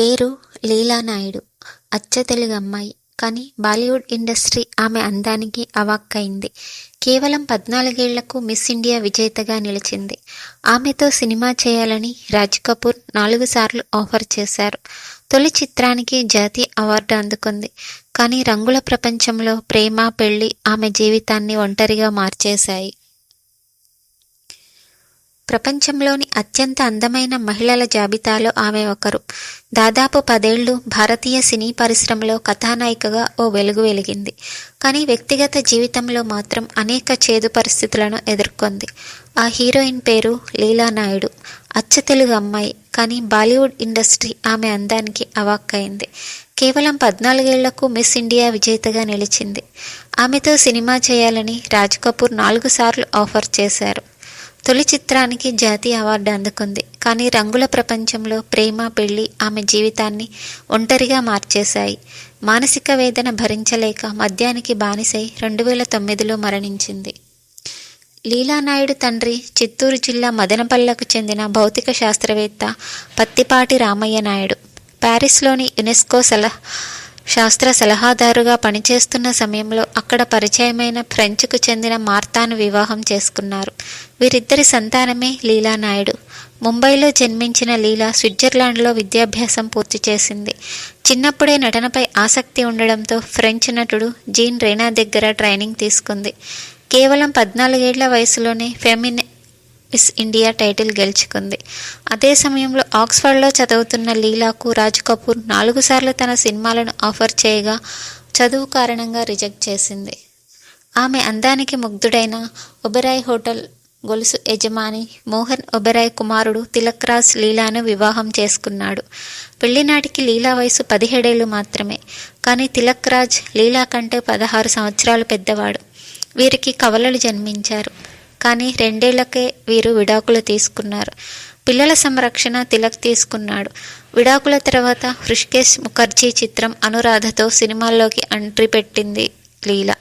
పేరు లీలా నాయుడు అచ్చ తెలుగు అమ్మాయి. కానీ బాలీవుడ్ ఇండస్ట్రీ ఆమె అందానికి అవాక్కైంది. కేవలం పద్నాలుగేళ్ళకు మిస్ ఇండియా విజేతగా నిలిచింది. ఆమెతో సినిమా చేయాలని రాజ్ కపూర్ నాలుగు సార్లు ఆఫర్ చేశారు. తొలి చిత్రానికి జాతీయ అవార్డు అందుకుంది. కానీ రంగుల ప్రపంచంలో ప్రేమ పెళ్ళి ఆమె జీవితాన్ని ఒంటరిగా మార్చేశాయి. ప్రపంచంలోని అత్యంత అందమైన మహిళల జాబితాలో ఆమె ఒకరు. దాదాపు పదేళ్ళు భారతీయ సినీ పరిశ్రమలో కథానాయికగా ఓ వెలుగు వెలిగింది. కానీ వ్యక్తిగత జీవితంలో మాత్రం అనేక చేదు పరిస్థితులను ఎదుర్కొంది. ఆ హీరోయిన్ పేరు లీలా నాయుడు. అచ్చ తెలుగు అమ్మాయి. కానీ బాలీవుడ్ ఇండస్ట్రీ ఆమె అందానికి అవాక్కైంది. కేవలం పద్నాలుగేళ్ళకు మిస్ ఇండియా విజేతగా నిలిచింది. ఆమెతో సినిమా చేయాలని రాజ్ కపూర్ నాలుగు సార్లు ఆఫర్ చేశారు. తొలి చిత్రానికి జాతీయ అవార్డు అందుకుంది. కానీ రంగుల ప్రపంచంలో ప్రేమ పెళ్ళి ఆమె జీవితాన్ని ఒంటరిగా మార్చేశాయి. మానసిక వేదన భరించలేక మద్యానికి బానిసై రెండు వేల తొమ్మిదిలో మరణించింది. లీలానాయుడు తండ్రి చిత్తూరు జిల్లా మదనపల్లకు చెందిన భౌతిక శాస్త్రవేత్త పత్తిపాటి రామయ్య నాయుడు. ప్యారిస్లోని యునెస్కో సలహా శాస్త్ర సలహాదారుగా పనిచేస్తున్న సమయంలో అక్కడ పరిచయమైన ఫ్రెంచ్కు చెందిన మార్తాను వివాహం చేసుకున్నారు. వీరిద్దరి సంతానమే లీలా నాయుడు. ముంబైలో జన్మించిన లీలా స్విట్జర్లాండ్లో విద్యాభ్యాసం పూర్తి చేసింది. చిన్నప్పుడే నటనపై ఆసక్తి ఉండడంతో ఫ్రెంచ్ నటుడు జీన్ రేనా దగ్గర ట్రైనింగ్ తీసుకుంది. కేవలం పద్నాలుగేళ్ళ వయసులోనే ఫెమిన్ మిస్ ఇండియా టైటిల్ గెలుచుకుంది. అదే సమయంలో ఆక్స్ఫర్డ్లో చదువుతున్న లీలాకు రాజ్ కపూర్ నాలుగు సార్లు తన సినిమాలను ఆఫర్ చేయగా చదువు కారణంగా రిజెక్ట్ చేసింది. ఆమె అందానికి ముగ్ధుడైన ఒబెరాయ్ హోటల్ గొలుసు యజమాని మోహన్ ఒబెరాయ్ కుమారుడు తిలక్రాజ్ లీలాను వివాహం చేసుకున్నాడు. పెళ్ళినాటికి లీలా వయసు పదిహేడేళ్ళు మాత్రమే. కానీ తిలక్ రాజ్ లీలా కంటే పదహారు సంవత్సరాలు పెద్దవాడు. వీరికి కవలలు జన్మించారు. కానీ రెండేళ్ళకే వీరు విడాకులు తీసుకున్నారు. పిల్లల సంరక్షణ తిలక్ తీసుకున్నాడు. విడాకుల తర్వాత హృష్కేష్ ముఖర్జీ చిత్రం అనురాధతో సినిమాల్లోకి ఎంట్రీ పెట్టింది లీలా.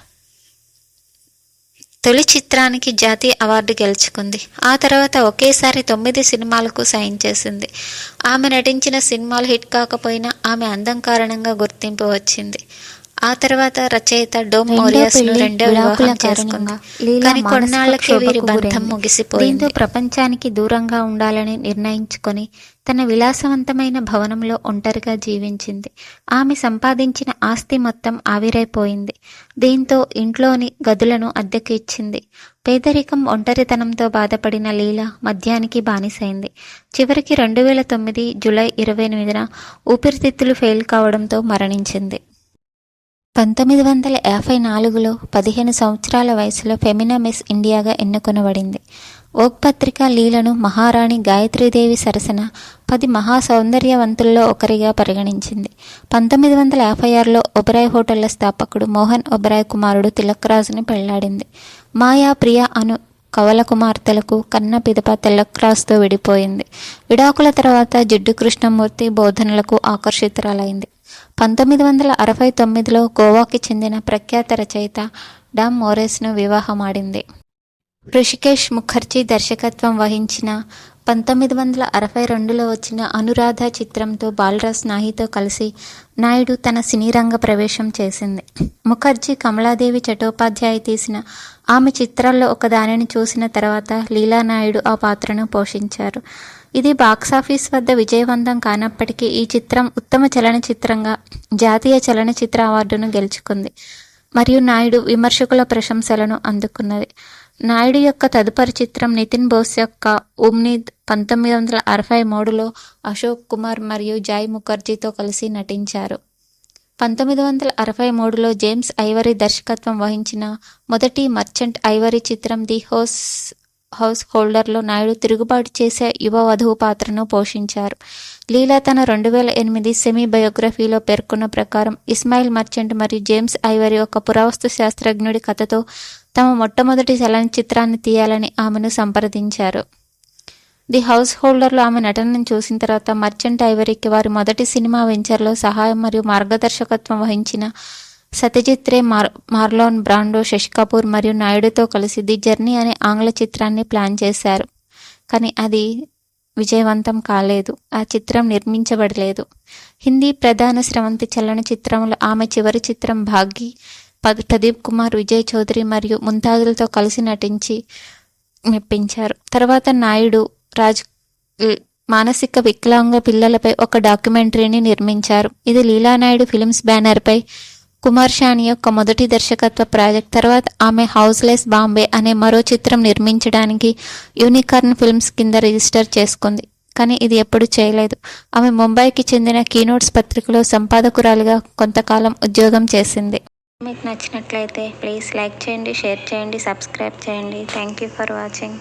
తొలి చిత్రానికి జాతీయ అవార్డు గెలుచుకుంది. ఆ తర్వాత ఒకేసారి తొమ్మిది సినిమాలకు సైన్ చేసింది. ఆమె నటించిన సినిమాలు హిట్ కాకపోయినా ఆమె అందం కారణంగా గుర్తింపు వచ్చింది. ఆ తర్వాత రచయిత డోమ్ మోరియస్ రెండో వివాహం చేసుకుంది. కానీ కొన్నాళ్ళకే వీరి బంధం ముగిసిపోయింది. దీంతో ప్రపంచానికి దూరంగా ఉండాలని నిర్ణయించుకొని తన విలాసవంతమైన భవనంలో ఒంటరిగా జీవించింది. ఆమె సంపాదించిన ఆస్తి మొత్తం ఆవిరైపోయింది. దీంతో ఇంట్లోని గదులను అద్దెకు ఇచ్చింది పేదరికం ఒంటరితనంతో బాధపడిన లీల మద్యానికి బానిసైంది. చివరికి రెండు వేల తొమ్మిది జూలై ఇరవై ఎనిమిదిన ఊపిరితిత్తులు ఫెయిల్ కావడంతో మరణించింది. పంతొమ్మిది వందల యాభై నాలుగులో పదిహేను సంవత్సరాల వయసులో ఫెమినా మిస్ ఇండియాగా ఎన్నుకొనబడింది. ఓక్ పత్రిక లీలను మహారాణి గాయత్రీదేవి సరసన పది మహా సౌందర్యవంతుల్లో ఒకరిగా పరిగణించింది. పంతొమ్మిది వందల యాభై ఆరులో ఒబరాయ్ హోటళ్ళ స్థాపకుడు మోహన్ ఒబరాయ్ కుమారుడు తిలక్రాజుని పెళ్ళాడింది. మాయా ప్రియ అను కవల కుమార్తెలకు కన్న పిదప తెల్లక్రాస్తో విడిపోయింది. విడాకుల తర్వాత జిడ్డు కృష్ణమూర్తి బోధనలకు ఆకర్షితురాలైంది. పంతొమ్మిది వందల అరవై తొమ్మిదిలో గోవాకి చెందిన ప్రఖ్యాత రచయిత డామ్ మోరెస్ను వివాహమాడింది. ఋషికేష్ ముఖర్జీ దర్శకత్వం వహించిన పంతొమ్మిది వందల అరవై రెండులో వచ్చిన అనురాధ చిత్రంతో బాలరాజ్ నాహితో కలిసి నాయుడు తన సినీ రంగ ప్రవేశం చేసింది. ముఖర్జీ కమలాదేవి చటోపాధ్యాయ తీసిన ఆమె చిత్రాల్లో ఒకదానిని చూసిన తర్వాత లీలా నాయుడు ఆ పాత్రను పోషించారు. ఇది బాక్సాఫీస్ వద్ద విజయవంతం కానప్పటికీ ఈ చిత్రం ఉత్తమ చలనచిత్రంగా జాతీయ చలనచిత్ర అవార్డును గెలుచుకుంది మరియు నాయుడు విమర్శకుల ప్రశంసలను అందుకున్నది. నాయుడు యొక్క తదుపరి చిత్రం నితిన్ బోస్ యొక్క ఉమ్నీద్ పంతొమ్మిది వందల అరవై మూడులో అశోక్ కుమార్ మరియు జాయ్ ముఖర్జీతో కలిసి నటించారు. పంతొమ్మిది వందల అరవై మూడులో జేమ్స్ ఐవరీ దర్శకత్వం వహించిన మొదటి మర్చెంట్ ఐవరీ చిత్రం ది హోస్ హౌస్ హోల్డర్లో నాయుడు తిరుగుబాటు చేసే యువ వధువు పాత్రను పోషించారు. లీలా తన రెండు వేల ఎనిమిది సెమీ బయోగ్రఫీలో పేర్కొన్న ప్రకారం ఇస్మాయిల్ మర్చెంట్ మరియు జేమ్స్ ఐవరీ ఒక పురావస్తు శాస్త్రజ్ఞుడి కథతో తమ మొట్టమొదటి చలనచిత్రాన్ని తీయాలని ఆమెను సంప్రదించారు. ది హౌస్ హోల్డర్లో ఆమె నటనను చూసిన తర్వాత మర్చెంట్ ఐవరీకి వారి మొదటి సినిమా వెంచర్లో సహాయం మరియు మార్గదర్శకత్వం వహించిన సత్యజిత్ రే మార్ మార్లోన్ బ్రాండో శశి కపూర్ మరియు నాయుడుతో కలిసి ది జర్నీ అనే ఆంగ్ల చిత్రాన్ని ప్లాన్ చేశారు. కానీ అది విజయవంతం కాలేదు. ఆ చిత్రం నిర్మించబడలేదు. హిందీ ప్రధాన స్రవంతి చలనచిత్రంలో ఆమె చివరి చిత్రం భాగ్య పద్ ప్రదీప్ కుమార్ విజయ్ చౌదరి మరియు ముంతాజులతో కలిసి నటించి మెప్పించారు. తర్వాత నాయుడు రాజ్ మానసిక వికలాంగ పిల్లలపై ఒక డాక్యుమెంటరీని నిర్మించారు. ఇది లీలానాయుడు ఫిలిమ్స్ బ్యానర్పై కుమార్ షాని యొక్క మొదటి దర్శకత్వ ప్రాజెక్ట్ తర్వాత ఆమె హౌస్లెస్ బాంబే అనే మరో చిత్రం నిర్మించడానికి యూనికార్న్ ఫిల్మ్స్ కింద రిజిస్టర్ చేసుకుంది. కానీ ఇది ఎప్పుడు చేయలేదు. ఆమె ముంబైకి చెందిన కీనోట్స్ పత్రికలో సంపాదకురాలుగా కొంతకాలం ఉద్యోగం చేసింది. మీకు నచ్చినట్లయితే ప్లీజ్ లైక్ చేయండి షేర్ చేయండి సబ్స్క్రైబ్ చేయండి. Thank you for watching.